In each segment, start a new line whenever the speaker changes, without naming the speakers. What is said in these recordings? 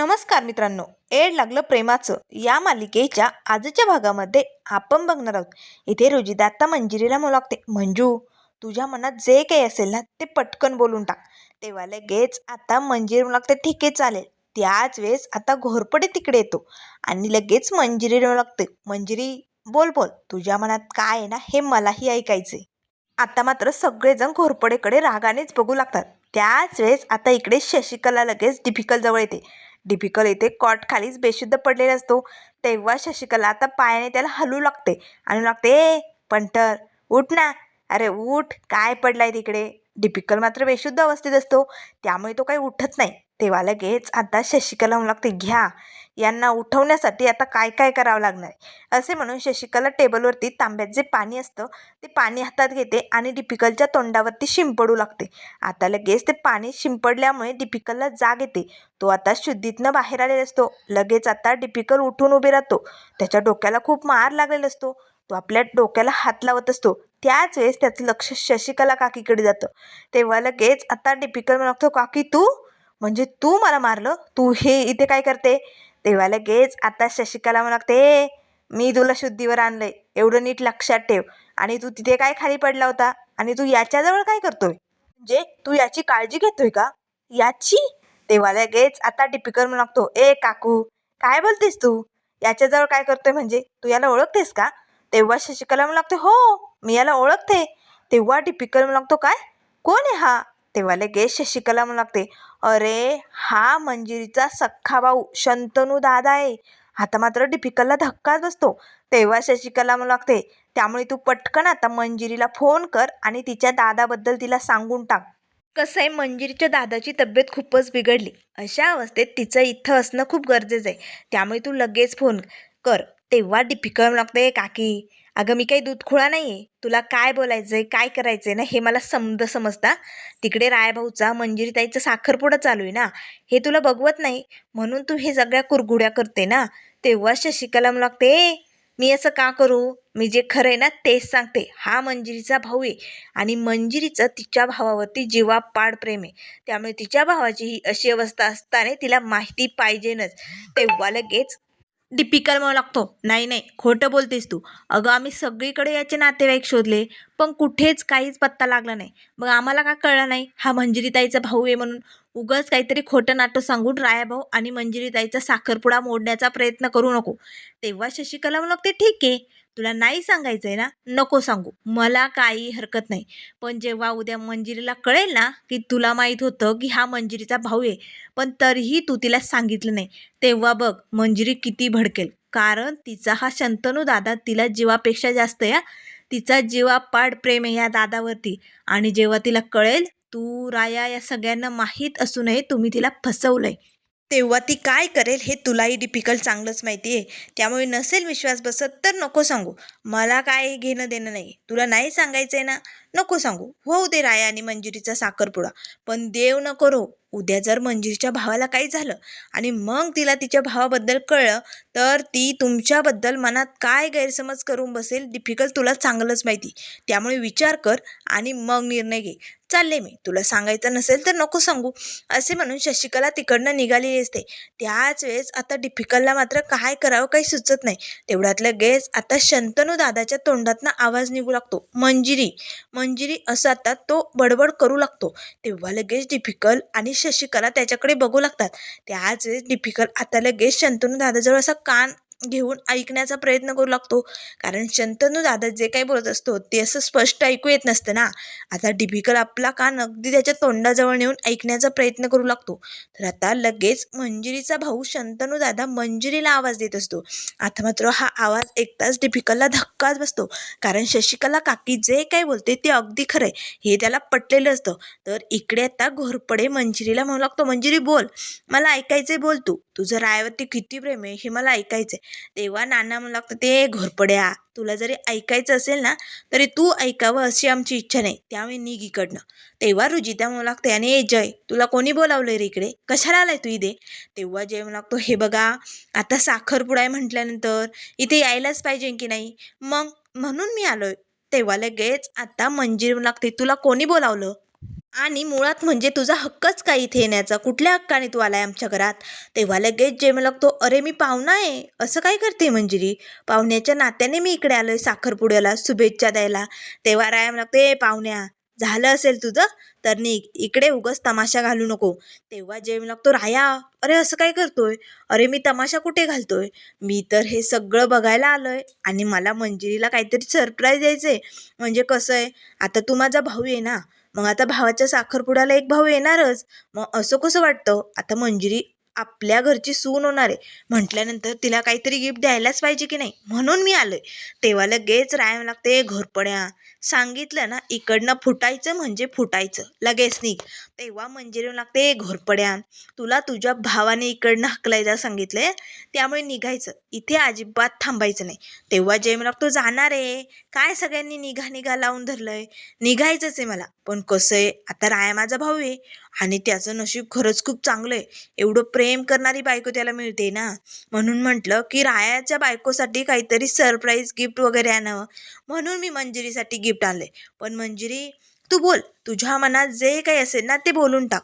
नमस्कार मित्रांनो. एड लागलं प्रेमाचं. या मालिकेच्या आजच्या भागामध्ये आपण बघणार आहोत. इथे रोजी आता मंजिरीला मुलागते लागते. मंजू तुझ्या मनात जे काही असेल ना ते पटकन बोलून टाक. तेव्हा लगेच आता मंजिरी मुलागते लागते. ठीक आहे चालेल. त्याच वेळेस आता घोरपडे तिकडे येतो. आणि लगेच मंजिरी म्हणू लागते. मंजिरी बोल बोल. तुझ्या मनात काय आहे ना हे मलाही ऐकायचे आता मात्र सगळेजण घोरपडेकडे रागानेच बघू लागतात. त्याच वेळेस आता इकडे शशिकला लगेच डिफिकल्ट जवळ येते. डिपिकल येथे कॉट खालीच बेशुद्ध पडलेला असतो. तेव्हा शशिकला आता पायाने त्याला हलू लागते. आणि लागते ए पंटर उठ ना. अरे उठ काय पडलाय तिकडे? डिपिकल मात्र बेशुद्ध अवस्थेत असतो. त्यामुळे तो काही उठत नाही. तेव्हा लगेच आता शशिकला म्हणू लागते घ्या. यांना उठवण्यासाठी आता काय काय करावं लागणार? असे म्हणून शशिकला टेबलवरती तांब्यात जे पाणी असतं ते पाणी हातात घेते आणि डिपिकलच्या तोंडावरती शिंपडू लागते. आता लगेच ते पाणी शिंपडल्यामुळे डिपिकलला जाग येते. तो आता शुद्धीतनं बाहेर आलेला असतो. लगेच आता डिपिकल उठून उभे राहतो. त्याच्या डोक्याला खूप मार लागलेला असतो. तो आपल्या डोक्याला हात लावत असतो. त्याच वेळेस त्याचं लक्ष शशिकला काकीकडे जातं. तेव्हा लगेच आता डिपिकल म्हणतो काकी तू? म्हणजे तू मला मारलं? तू हे इथे काय करते? तेव्हा लगेच आता शशिकला म्हणू लागते "ए, मी तुला शुद्धीवर आणलंय. एवढं नीट लक्षात ठेव. आणि तू तिथे काय खाली पडला होता? आणि तू याच्याजवळ काय करतोय? म्हणजे तू याची काळजी घेतोय का? याची? तेव्हा लगेच आता डिपिकल म्हणू लागतो ए काकू काय बोलतेस तू? याच्याजवळ काय करतोय म्हणजे? तू याला ओळखतेस का? तेव्हा शशिकला म्हणू लागते हो मी याला ओळखते. तेव्हा डिपिकल म्हणू लागतो काय? कोण आहे हा? तेव्हा लगेच शशिकला म्हणू लागते अरे हा मंजिरीचा सख्खा भाऊ शंतनू दादा आहे. आता मात्र डिफिकलला धक्काच बसतो. तेव्हा शशिकला म्हणू लागते त्यामुळे तू पटकन आता मंजिरीला फोन कर आणि तिच्या दादाबद्दल तिला सांगून टाक. कसं आहे मंजिरीच्या दादाची तब्येत खूपच बिघडली. अशा अवस्थेत तिचं इथं असणं खूप गरजेचं आहे त्यामुळे तू लगेच फोन कर. तेव्हा डिफिकल लागते काकी अगं मी काही दूध खुळा नाही आहे तुला काय बोलायचं आहे काय करायचं आहे ना हे मला समज समजता तिकडे रायभाऊचा मंजिरीताईचा साखरपुडा चालू आहे ना हे तुला बघवत नाही. म्हणून तू हे सगळ्या कुरघुड्या करते ना तेव्हा शशिकला मला लागते मी असं का करू? मी जे खरं आहे ना तेच सांगते. हा मंजिरीचा भाऊ आहे आणि मंजिरीचं तिच्या भावावरती जीवापाड प्रेम आहे. त्यामुळे तिच्या भावाची ही अशी अवस्था असताना तिला माहिती पाहिजेनच. तेव्हा लगेच डिपिकल म्हणू लागतो. नाही नाही खोटं बोलतेस तू. अगं आम्ही सगळीकडे याचे नातेवाईक शोधले पण कुठेच काहीच पत्ता लागला नाही. मग आम्हाला का कळलं नाही? हा मंजिरीताईचा भाऊ आहे म्हणून उगाच काहीतरी खोटं नाटं सांगून रायाभाऊ आणि मंजिरीताईचा साखरपुडा मोडण्याचा प्रयत्न करू नको. तेव्हा शशिकला म्हणू लागते ठीक आहे. तुला नाही सांगायचं आहे ना नको सांगू. मला काही हरकत नाही. पण जेव्हा उद्या मंजिरीला कळेल ना की तुला माहीत होतं की हा मंजिरीचा भाऊ आहे पण तरीही तू तिला सांगितलं नाही. तेव्हा बघ मंजिरी किती भडकेल. कारण तिचा हा शंतनू दादा तिला जीवापेक्षा जास्त या तिचा जीवापाड प्रेम आहे या दादावरती. आणि जेव्हा तिला कळेल तू राया या सगळ्यांना माहीत असूनही तुम्ही तिला फसवलंय. तेव्हा ती काय करेल हे तुलाही डिफिकल्ट चांगलंच माहिती आहे त्यामुळे नसेल विश्वास बसत तर नको सांगू. मला काय घेणं देणं नाही. तुला नाही सांगायचं आहे ना? नको सांगू. होऊ दे राया आणि मंजिरीचा साखरपुडा. पण देव न करो उद्या जर मंजिरीच्या भावाला काही झालं आणि मग तिला तिच्या भावाबद्दल कळलं तर ती तुमच्याबद्दल मनात काय गैरसमज करून बसेल डिफिकल्ट तुला चांगलंच माहिती. त्यामुळे विचार कर आणि मग निर्णय घे. चालले मी. तुला सांगायचं नसेल तर नको सांगू. असे म्हणून शशिकला तिकडनं निघालेली असते. त्याच वेळेस आता डिफिकल्टला मात्र काय करावं काही सुचत नाही. तेवढ्यातलं गेस आता शंतनू दादाच्या तोंडातनं आवाज निघू लागतो. मंजिरी. मंजिरी असं आता तो बडबड करू लागतो. तेव्हा लगेच डिफिकल आणि शशिकला त्याच्याकडे बघू लागतात. त्याच वेळेस डिफिकल आता लगेच शंतनू दादाजवळ असा कान घेऊन ऐकण्याचा प्रयत्न करू लागतो. कारण शंतनू दादा जे काही बोलत असतो ते असं स्पष्ट ऐकू येत नसतं ना. आता डिफिकल आपला कान अगदी त्याच्या तोंडाजवळ नेऊन ऐकण्याचा प्रयत्न करू लागतो. तर आता लगेच मंजिरीचा भाऊ शंतनू दादा मंजिरीला आवाज देत असतो. आता मात्र हा आवाज ऐकताच डिबिकलला धक्काच बसतो. कारण शशिकला काकी जे काही बोलते ते अगदी खरं आहे. हे त्याला पटलेलं असतं. तर इकडे आता घोरपडे मंजिरीला म्हणू लागतो मंजिरी बोल. मला ऐकायचंय बोल तू. तुझं रायावरती किती प्रेम आहे हे मला ऐकायचंय. तेव्हा नाना म्हणू लागतं ते घोरपड्या तुला जरी ऐकायचं असेल ना तरी तू ऐकावं अशी आमची इच्छा नाही त्यामुळे निघ इकडनं. तेव्हा रुजिता म्हणू लागते आणि ए जय तुला कोणी बोलावलंय रे इकडे? कशाला आलाय तू इथे? तेव्हा जय म्हणू लागतो हे बघा आता साखरपुडा आहे म्हटल्यानंतर इथे यायलाच पाहिजे की नाही? मग म्हणून मी आलोय. तेव्हा लगेच आता मंजिरी लागते तुला कोणी बोलावलं? आणि मुळात म्हणजे तुझा हक्कच काय इथे येण्याचा. कुठल्या हक्काने तू आलाय आमच्या घरात? तेव्हा लगेच जेम लागतो अरे मी पाहुणा आहे. असं काय करते मंजिरी? पाहुण्याच्या नात्याने मी इकडे आलोय साखरपुड्याला शुभेच्छा द्यायला. तेव्हा राया लागते पाहुण्या झालं असेल तुझं तर नी इकडे उगस तमाशा घालू नको. तेव्हा जेम लागतो राया अरे असं काय करतोय? अरे मी तमाशा कुठे घालतोय? मी तर हे सगळं बघायला आलोय आणि मला मंजिरीला काहीतरी सरप्राईज द्यायचंय. म्हणजे कसं आहे? आता तू माझा भाऊ आहे ना मग आता भावाच्या साखरपुड्याला एक भाऊ येणारच. मग असं कसं वाटतं? आता मंजिरी आपल्या घरची सून होणार आहे. म्हटल्यानंतर तिला काहीतरी गिफ्ट द्यायलाच पाहिजे की नाही? म्हणून मी आलोय. तेव्हा लगेच राहायला लागते घोरपड्या सांगितलं ना इकडनं फुटायचं म्हणजे फुटायचं. लगेच निघ. तेव्हा मंजिरी लागते घोरपड्या तुला तुझ्या भावाने इकडनं हकलायला सांगितलंय त्यामुळे निघायचं. इथे अजिबात थांबायचं नाही. तेव्हा जयम लागतो जाणार आहे. काय सगळ्यांनी निघा निघा लावून धरलंय? निघायचंच आहे मला. पण कसं आहे आता राया माझा भाऊ आहे. आणि त्याचं नशीब खरंच खूप चांगलं आहे. एवढं प्रेम करणारी बायको त्याला मिळते ना. म्हणून म्हटलं की रायाच्या बायकोसाठी काहीतरी सरप्राईज गिफ्ट वगैरे आणावं. म्हणून मी मंजिरीसाठी गिफ्ट आणले पण मंजिरी तू बोल. तुझ्या मनात जे काही असेल ना ते बोलून टाक.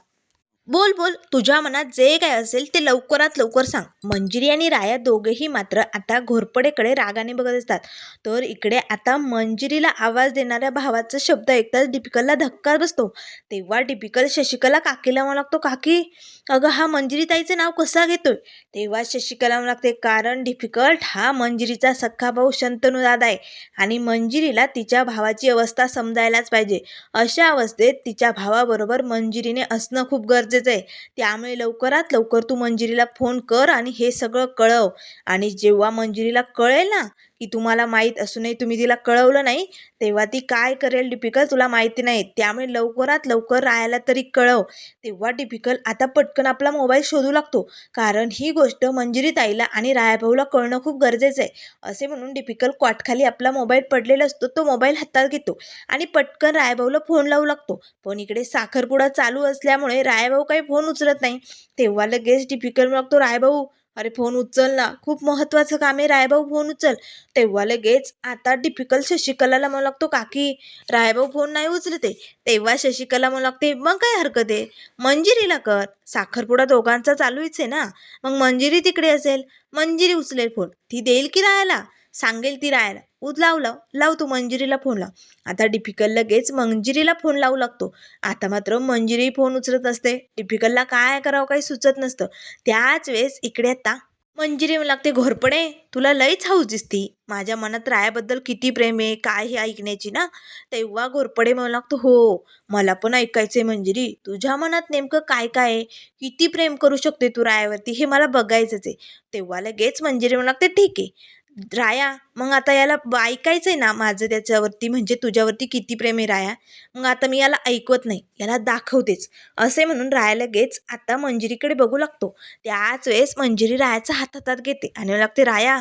बोल बोल. तुझ्या मनात जे काय असेल ते लवकरात लवकर सांग. मंजिरी आणि राया दोघेही मात्र आता घोरपडेकडे रागाने बघत असतात. तर इकडे आता मंजिरीला आवाज देणाऱ्या भावाचा शब्द ऐकताच डिपिकलला धक्का बसतो. तेव्हा डिपिकल शशिकला काकीला म्हणू लागतो काकी अगं हा मंजिरी ताईचं नाव कसा घेतोय? तेव्हा शशिकला म्हणू लागते कारण डिफिकल्ट हा मंजिरीचा सख्खा भाऊ शंतनू दादा आहे आणि मंजिरीला तिच्या भावाची अवस्था समजायलाच पाहिजे. अशा अवस्थेत तिच्या भावाबरोबर मंजिरीने असणं खूप गरजेचं आहे. त्यामुळे लवकरात लवकर तू मंजिरीला फोन कर आणि हे सगळं कळव. आणि जेव्हा मंजिरीला कळेल ना की तुम्हाला माहीत असूनही तुम्ही तिला कळवलं नाही तेव्हा ती काय करेल डिपिकल तुला माहिती नाही. त्यामुळे लवकरात लवकर राहायला तरी कळव. तेव्हा डिपिकल आता पटकन आपला मोबाईल शोधू लागतो. कारण ही गोष्ट मंजिरी ताईला आणि रायाभाऊला कळणं खूप गरजेचं आहे. असे म्हणून डिपिकल क्वाटखाली आपला मोबाईल पडलेला असतो तो मोबाईल हातात घेतो आणि पटकन रायाभाऊला फोन लावू लागतो. पण इकडे साखरपुडा चालू असल्यामुळे रायाभाऊ काही फोन उचलत नाही. तेव्हा लगेच डिपिकल लागतो रायभाऊ अरे फोन उचल ना. खूप महत्त्वाचं काम आहे रायभाऊ फोन उचल. तेव्हा लगेच आता डिफिकल्ट शशिकलाला म्हणू लागतो काकी रायभाऊ फोन नाही उचलते. तेव्हा शशिकला म्हणू लागते मग काय हरकत आहे? मंजिरीला कर. साखरपुडा दोघांचा चालूच आहे ना. मग मंजिरी तिकडे असेल. मंजिरी उचलेल फोन. ती देईल की राहायला सांगेल ती राहायला उद लाव लाव तू मंजिरीला फोन लाव. आता डिफिकल लगेच मंजिरीला फोन लावू लागतो. आता मात्र मंजिरी फोन उचलत असते डिफिकलला काय करावं काही सुचत नसतं. त्याच वेळेस इकडे आता मंजिरी मला लागते. घोरपडे तुला लईच हाऊस दिसती. माझ्या मनात रायाबद्दल किती प्रेम आहे काय हे ऐकण्याची ना? तेव्हा घोरपडे म्हणू लागतो हो मला पण ऐकायचंय मंजिरी. तुझ्या मनात नेमकं काय काय आहे? किती प्रेम करू शकते तू रायावरती? हे मला बघायचंच आहे. तेव्हा लगेच मंजिरी म्हणू लागते ठीक आहे. राया मग आता याला ऐकायचं आहे ना माझं त्याच्यावरती म्हणजे तुझ्यावरती किती प्रेम आहे राया? मग आता मी याला ऐकवत नाही याला दाखवतेच. असे म्हणून राया लगेच आता मंजिरीकडे बघू लागतो. त्याच वेळेस मंजिरी रायाचा हात हातात घेते आणि मला लागते राया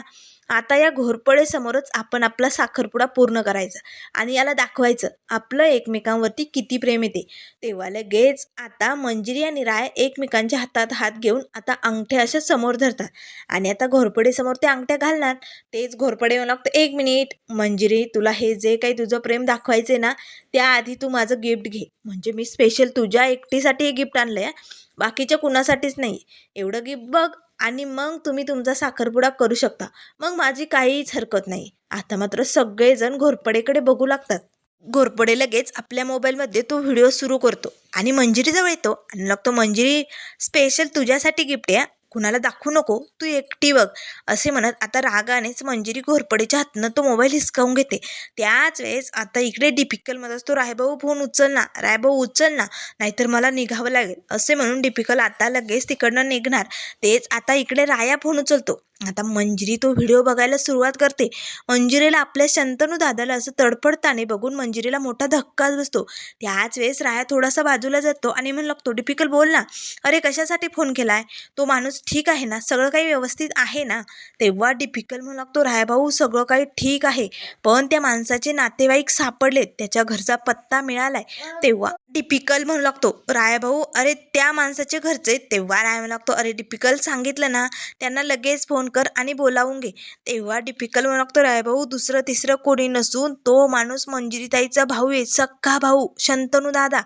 आता या घोरपडेसमोरच आपण आपला साखरपुडा पूर्ण करायचा आणि याला दाखवायचं आपलं एकमेकांवरती किती प्रेम येते. तेव्हा लगेच आता मंजिरी आणि राय एकमेकांच्या हातात हात घेऊन आता अंगठ्या अशा समोर धरतात. आणि आता घोरपडेसमोर ते अंगठ्या घालणार. तेच घोरपडे मला लागतं एक मिनिट मंजिरी तुला हे जे काही तुझं प्रेम दाखवायचे ना त्याआधी तू माझं गिफ्ट घे. म्हणजे मी स्पेशल तुझ्या एकटीसाठी हे गिफ्ट आणलं आहे बाकीच्या कुणासाठीच नाही. एवढं गिफ्ट बघ आणि मग तुम्ही तुमचा साखरपुडा करू शकता. मग माझी काहीच हरकत नाही. आता मात्र सगळेजण घोरपडेकडे बघू लागतात. घोरपडे लगेच आपल्या मोबाईलमध्ये तो व्हिडिओ सुरू करतो आणि मंजिरीजवळ येतो. आणि लागतो मंजिरी स्पेशल तुझ्यासाठी गिफ्ट आहे कुणाला दाखवू नको तू एकटी बघ. असे म्हणत आता रागानेच मंजिरी घोरपडेच्या हातनं तो मोबाईल हिसकावून घेते. त्याच वेळेस आता इकडे डिपिकलमध्ये असतो रायभाऊ फोन उचल ना रायभाऊ उचल ना नाहीतर मला निघावं लागेल. असे म्हणून डिपिकल आता लगेच तिकडनं निघणार. तेच आता इकडे राया फोन उचलतो. आता मंजिरी तो व्हिडिओ बघायला सुरुवात करते. मंजिरीला आपल्या शंतनू दादाला असं तडफडताने बघून मंजिरीला मोठा धक्काच बसतो. त्याच वेळेस राया थोडासा बाजूला जातो आणि म्हणू लागतो डिपिकल बोल ना. अरे कशासाठी फोन केलाय? तो माणूस ठीक आहे ना? सगळं काही व्यवस्थित आहे ना? तेव्हा डिपिकल म्हणू लागतो रायाभाऊ सगळं काही ठीक आहे पण त्या माणसाचे नातेवाईक सापडलेत त्याच्या घरचा पत्ता मिळालाय. तेव्हा डिपिकल म्हणू लागतो रायाभाऊ अरे त्या माणसाचे घरचे तेव्हा राय म्हणू लागतो अरे डिपिकल सांगितलं ना त्यांना लगेच फोन फोन कर आणि बोलावून घे. तेव्हा डिफिकल्ट म्हणू लागतो रायभाऊ दुसरं तिसरं कोणी नसून तो माणूस मंजिरीताईचा भाऊ आहे सक्का भाऊ शंतनू दादा.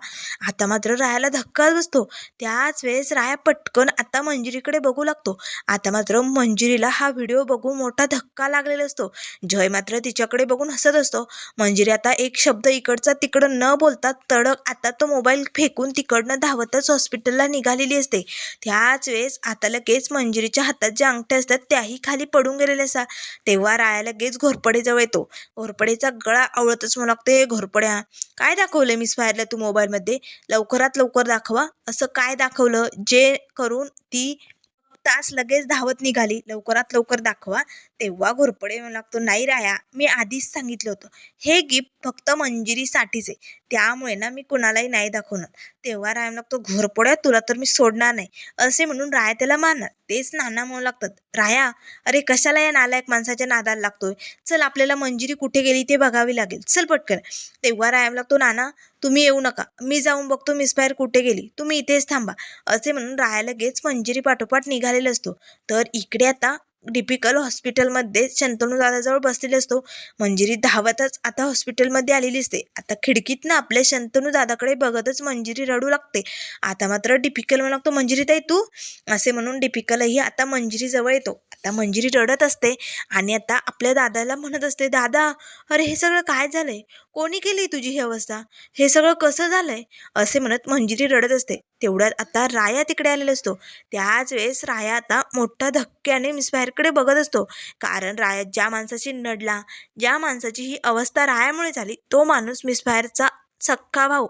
आता मात्र रायाला धक्काच बसतो. त्याच वेळेस राया पटकन आता मंजिरीकडे बघू लागतो. आता मात्र मंजिरीला हा व्हिडिओ बघून मोठा धक्का लागलेला असतो. जय मात्र तिच्याकडे बघून हसत असतो. मंजिरी आता एक शब्द इकडचा तिकडं न बोलता तडक आता तो मोबाईल फेकून तिकडनं धावतच हॉस्पिटलला निघालेली असते. त्याच वेळेस आता लगेच मंजिरीच्या हातात ज्या अंगठ्या असतात त्याही खाली पडून गेलेल्या असा. तेव्हा राया लगेच घोरपडेजवळ येतो. घोरपडेचा गळा आवळतच म्हणू लागते घोरपड्या काय दाखवलं मिस फायरला तू मोबाईलमध्ये लवकरात लवकर दाखवा. असं काय दाखवलं? जे करून ती तास लगेच धावत निघाली. लवकरात लवकर दाखवा. तेव्हा घोरपडे म्हणू लागतो नाही राया मी आधीच सांगितलं होतं. हे गिफ्ट फक्त मंजिरीसाठीच आहे. त्यामुळे ना मी कुणालाही नाही दाखवणार. तेव्हा रायम लागतो घोरपड्या तुला तर मी सोडणार नाही. असे म्हणून राया त्याला मारणार. तेच नाना म्हणू लागतात राया अरे कशाला या नालायक माणसाच्या नादाला लागतोय? चल आपल्याला मंजिरी कुठे गेली ते बघावी लागेल. चल पटकन. तेव्हा रायम लागतो नाना तुम्ही येऊ नका. मी जाऊन बघतो मिस फायर कुठे गेली. तुम्ही इथेच थांबा. असे म्हणून राया लगेच मंजिरी पाठोपाठ निघालेला असतो. तर इकडे आता डिपिकल हॉस्पिटलमध्ये शंतनू दादाजवळ बसलेली असतो. मंजिरी धावतच आता हॉस्पिटलमध्ये आलेली असते. आता खिडकीतनं आपल्या शंतनू दादाकडे बघतच मंजिरी रडू लागते. आता मात्र डिपिकल म्हणू लागतो मंजिरी ताई तू? असे म्हणून डिपिकलही आता मंजिरीजवळ येतो. आता मंजिरी रडत असते आणि आता आपल्या दादाला म्हणत असते दादा अरे हे सगळं काय झालंय? कोणी केली तुझी ही अवस्था? हे सगळं कसं झालंय? असे म्हणत मंजिरी रडत असते. तेवढ्यात आता राया तिकडे आलेला असतो. त्याच वेळेस राया आता मोठ्या धक्क्याने मिस बाहेरकडे बघत असतो. कारण राया ज्या माणसाशी नडला ज्या माणसाची ही अवस्था रायामुळे झाली तो माणूस मिसफायरचा सख्खा भाऊ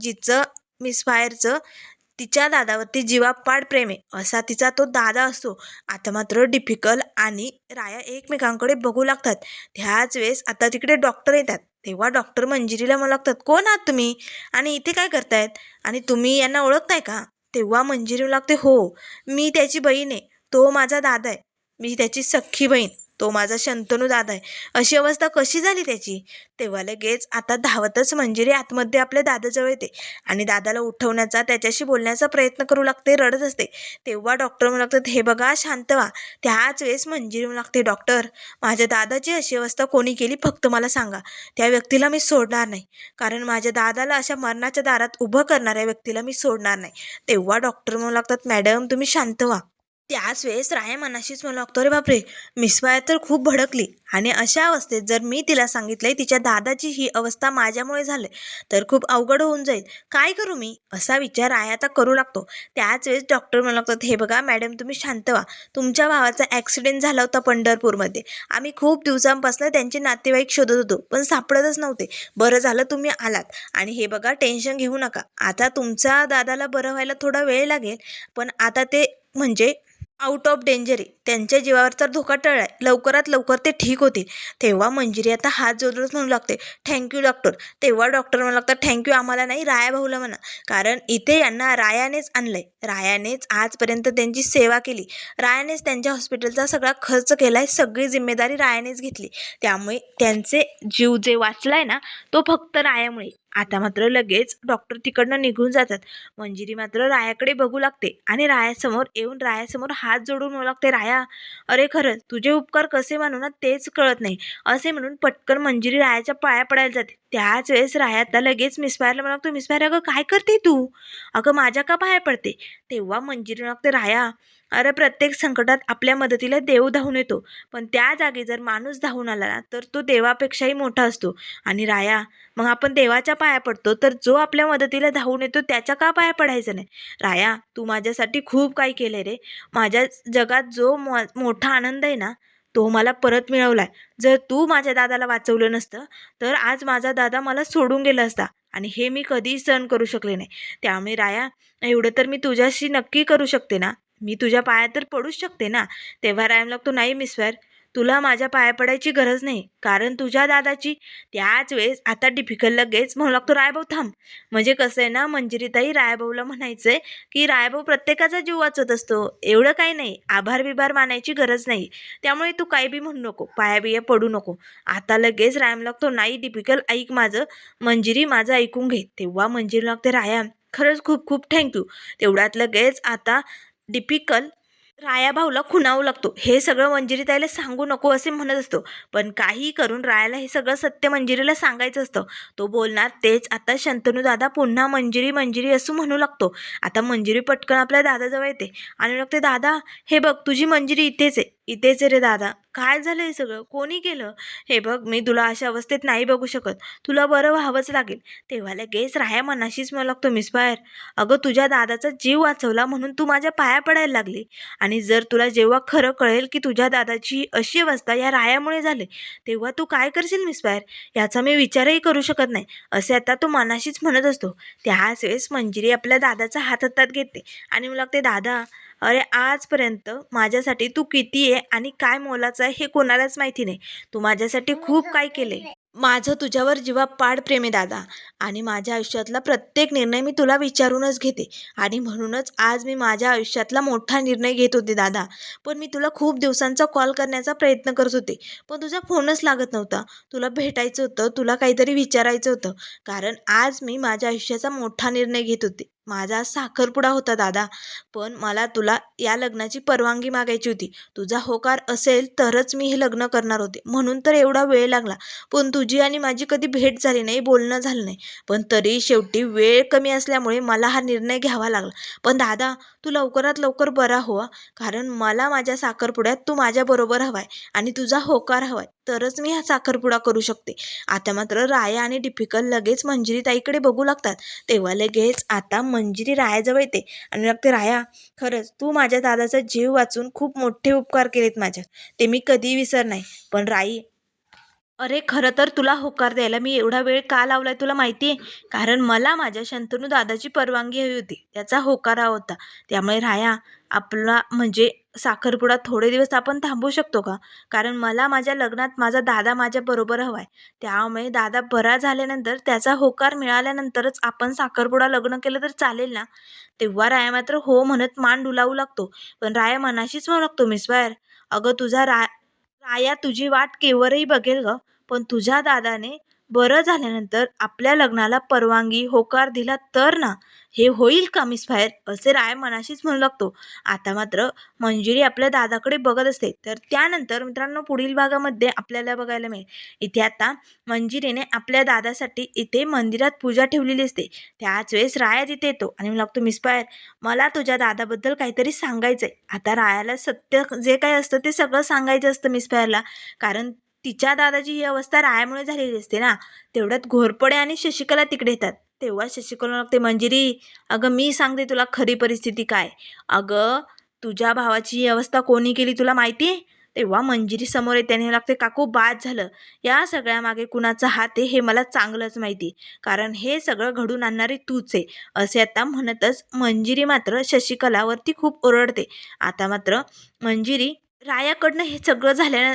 जिचं मिसफायरचं तिच्या दादावरती जीवापाड प्रेम आहे असा तिचा तो दादा असतो. आता मात्र डिफिकल आणि राया एकमेकांकडे बघू लागतात. त्याच वेळेस आता तिकडे डॉक्टर येतात. तेव्हा डॉक्टर मंजिरीला म्हणू लागतात कोण आहात तुम्ही? आणि इथे काय करतायत? आणि तुम्ही यांना ओळखताय का? तेव्हा मंजिरी लागते हो मी त्याची बहीण आहे. तो माझा दादा आहे. मी त्याची सख्खी बहीण तो माझा शंतनू दादा आहे. अशी अवस्था कशी झाली त्याची? तेव्हा लगेच आता धावतच मंजिरी आतमध्ये आपल्या दादाजवळ येते आणि दादाला उठवण्याचा त्याच्याशी बोलण्याचा प्रयत्न करू लागते रडत असते. तेव्हा डॉक्टर म्हणू लागतात हे बघा शांत व्हा. त्याच वेळेस मंजिरी म्हणू लागते डॉक्टर माझ्या दादाची अशी अवस्था कोणी केली फक्त मला सांगा. त्या व्यक्तीला मी सोडणार नाही. कारण माझ्या दादाला अशा मरणाच्या दारात उभं करणाऱ्या व्यक्तीला मी सोडणार नाही. तेव्हा डॉक्टर म्हणू लागतात मॅडम तुम्ही शांत व्हा. त्याच वेळेस राया मनाशीच मला लागतो रे बापरे मिसवाया तर खूप भडकली. आणि अशा अवस्थेत जर मी तिला सांगितलंय तिच्या दादाची ही अवस्था माझ्यामुळे झाली तर खूप अवघड होऊन जाईल. काय करू मी? असा विचार राया आता करू लागतो. त्याच वेळेस डॉक्टर मला लागतात हे बघा मॅडम तुम्ही शांत व्हा. तुमच्या भावाचा ॲक्सिडेंट झाला होता पंढरपूरमध्ये. आम्ही खूप दिवसांपासून त्यांचे नातेवाईक शोधत होतो पण सापडतच नव्हते. बरं झालं तुम्ही आलात. आणि हे बघा टेन्शन घेऊ नका. आता तुमचा दादाला बरं व्हायला थोडा वेळ लागेल पण आता ते म्हणजे आउट ऑफ डेंजर आहे. त्यांच्या जीवावर तर धोका टळलाय. लवकरात लवकर ते ठीक होतील. तेव्हा मंजिरी आता हात जोडूनच म्हणू लागते. थँक्यू डॉक्टर तेव्हा डॉक्टर म्हणू लागतात थँक्यू आम्हाला नाही राया भाऊला म्हणा. कारण इथे यांना रायानेच आणलं आहे रायानेच आजपर्यंत त्यांची सेवा केली. रायानेच त्यांच्या हॉस्पिटलचा सगळा खर्च केला आहे सगळी जिम्मेदारी रायानेच घेतली. त्यामुळे त्यांचे जीव जे वाचला आहे ना तो फक्त रायामुळे. आता मात्र लगेच डॉक्टर तिकडनं निघून जातात. मंजिरी मात्र रायाकडे बघू लागते आणि रायासमोर येऊन रायासमोर हात जोडून होऊ लागते राया अरे खरंच तुझे उपकार कसे मानू ना तेच कळत नाही. असे म्हणून पटकन मंजिरी रायाच्या पाया पडायला जाते. त्याच वेळेस राया लगेच मिसफायरला म्हणू लागतो मिसफायर अगं काय करते तू? अगं माझ्या का पाया पडते? तेव्हा मंजिरी लागते राया. अरे प्रत्येक संकटात आपल्या मदतीला देव धावून येतो. पण त्या जागी जर माणूस धावून आला ना तर तो देवापेक्षाही मोठा असतो. आणि राया मग आपण देवाच्या पाया पडतो तर जो आपल्या मदतीला धावून येतो त्याच्या का पाया पडायचं नाही? राया तू माझ्यासाठी खूप काही केलं रे. माझ्या जगात जो मो मोठा आनंद आहे ना तो मला परत मिळवलाय. जर तू माझ्या दादाला वाचवलं नसतं तर आज माझा दादा मला सोडून गेला असता आणि हे मी कधीही सहन करू शकले नाही. त्यामुळे राया एवढं तर मी तुझ्याशी नक्की करू शकते ना? मी तुझ्या पायात तर पडूच शकते ना? तेव्हा रायम लागतो नाही मिसवर तुला माझ्या पाया पडायची गरज नाही कारण तुझ्या दादाची त्याच वेळेस आता डिफिकल्ट लगेच म्हणू लागतो रायभाऊ थांब. म्हणजे कसं आहे ना मंजिरीताई रायभाऊला म्हणायचं आहे की रायभाऊ प्रत्येकाचा जीव वाचत असतो एवढं काही नाही आभार बिभार मानायची गरज नाही. त्यामुळे तू काही बी म्हणू नको पाया बिया पडू नको. आता लगेच रायम लागतो नाही डिफिकल ऐक माझं मंजिरी माझं ऐकून घे. तेव्हा मंजिरी लागते राया खरंच खूप खूप थँक्यू तेवढ्यात लगेच आता डिफिकल राया भाऊला लागतो. हे सगळं मंजिरीताईला सांगू नको असे म्हणत असतो. पण काही करून रायाला हे सगळं सत्य मंजिरीला सांगायचं असतं. तो बोलणार तेच आता शंतनू दादा पुन्हा मंजिरी मंजिरी असू म्हणू लागतो. आता मंजिरी पटकन आपल्या दादाजवळ येते. आणि लागते दादा हे बघ तुझी मंजिरी इथेच आहे. इथेच रे दादा. काय झालं हे सगळं? कोणी केलं? हे बघ मी तुला अशा अवस्थेत नाही बघू शकत. तुला बरं व्हावंच लागेल. तेव्हा लगेच राया मनाशीच मला लागतो मिसफायर अगं तुझ्या दादाचा जीव वाचवला म्हणून तू माझ्या पाया पडायला लागली. आणि जर तुला जेव्हा खरं कळेल की तुझ्या दादाची अशी अवस्था या रायामुळे झाली तेव्हा तू काय करशील मिसफायर याचा मी विचारही करू शकत नाही. असे आता तो मनाशीच म्हणत असतो. त्याच वेळेस मंजिरी आपल्या दादाचा हात हातात घेते. आणि मला लागते दादा अरे आजपर्यंत माझ्यासाठी तू किती आहे आणि काय मोलाचं आहे हे कोणालाच माहिती नाही. तू माझ्यासाठी खूप काय केले माझं तुझ्यावर जीवा पाड प्रेम आहे दादा आणि माझ्या आयुष्यातला प्रत्येक निर्णय मी तुला विचारूनच घेते. आणि म्हणूनच आज मी माझ्या आयुष्यातला मोठा निर्णय घेत होते दादा. पण मी तुला खूप दिवसांचा कॉल करण्याचा प्रयत्न करत होते. पण तुझा फोनच लागत नव्हता. तुला भेटायचं होतं तुला काहीतरी विचारायचं होतं. कारण आज मी माझ्या आयुष्याचा मोठा निर्णय घेत होते. माझा साखरपुडा होता दादा. पण मला तुला या लग्नाची परवानगी मागायची होती. तुझा होकार असेल तरच मी हे लग्न करणार होते. म्हणून तर एवढा वेळ लागला. पण तुझी आणि माझी कधी भेट झाली नाही बोलणं झालं नाही. पण तरी शेवटी वेळ कमी असल्यामुळे मला हा निर्णय घ्यावा लागला. पण दादा तू लवकरात लवकर बरा हो कारण मला माझ्या साखरपुड्यात तू माझ्याबरोबर हवाय आणि तुझा होकार हवाय. तरच मी हा साखरपुडा करू शकते. आता मात्र राया आणि डिफिकल लगेच मंजिरी ताईकडे बघू लागतात. तेव्हा लगेच आता मंजिरी रायाजवळ येते. आणि लागते राया खरंच तू माझ्या दादाचा जीव वाचून खूप मोठे उपकार केलेत माझ्या ते मी कधी विसर नाही. पण राई अरे खरं तर तुला होकार द्यायला मी एवढा वेळ का लावलाय तुला माहिती आहे कारण मला माझ्या शंतनू दादाची परवानगी हवी होती. त्याचा होकार हवा होता. त्यामुळे राया आपला म्हणजे साखरपुडा थोडे दिवस आपण थांबवू शकतो का? कारण मला माझ्या लग्नात माझा दादा माझ्याबरोबर हवा आहे त्यामुळे दादा बरा झाल्यानंतर त्याचा होकार मिळाल्यानंतरच आपण साखरपुडा लग्न केलं तर चालेल ना? तेव्हा राया मात्र हो म्हणत मान डुलावू लागतो. पण राया मनाशीच म्हणू लागतो मिसवायर अगं तुझा रा राया तुझी वाट केवरही बघेल ग पण तुझ्या दादाने बरं झाल्यानंतर आपल्या लग्नाला परवानगी होकार दिला तर ना? हे होईल का मिसफायर असे राय मनाशीच म्हणू लागतो. आता मात्र मंजिरी आपल्या दादाकडे बघत असते. तर त्यानंतर मित्रांनो पुढील भागामध्ये आपल्याला बघायला मिळेल. इथे आता मंजिरीने आपल्या दादासाठी इथे मंदिरात पूजा ठेवलेली असते. त्याच वेळेस राया तिथे येतो आणि म्हणू लागतो मिसफायर मला तुझ्या दादाबद्दल काहीतरी सांगायचं आहे आता रायाला सत्य जे काही असतं ते सगळं सांगायचं असतं मिसफायरला कारण तिच्या दादाची ही अवस्था रायामुळे झालेली असते ना. तेवढ्यात घोरपडे आणि शशिकला तिकडे येतात. तेव्हा शशिकला लागते मंजिरी अगं मी सांगते तुला खरी परिस्थिती काय? अगं तुझ्या भावाची ही अवस्था कोणी केली तुला माहिती? आहे तेव्हा मंजिरी समोर येते आणि लागते काकू बाद झालं. या सगळ्यामागे कुणाचा हात आहे हे मला चांगलंच माहिती. कारण हे सगळं घडून आणणारी तूच आहे. असे आता म्हणतच मंजिरी मात्र शशिकलावरती खूप ओरडते. आता मात्र मंजिरी रायाकडनं हे सगळं झाल्या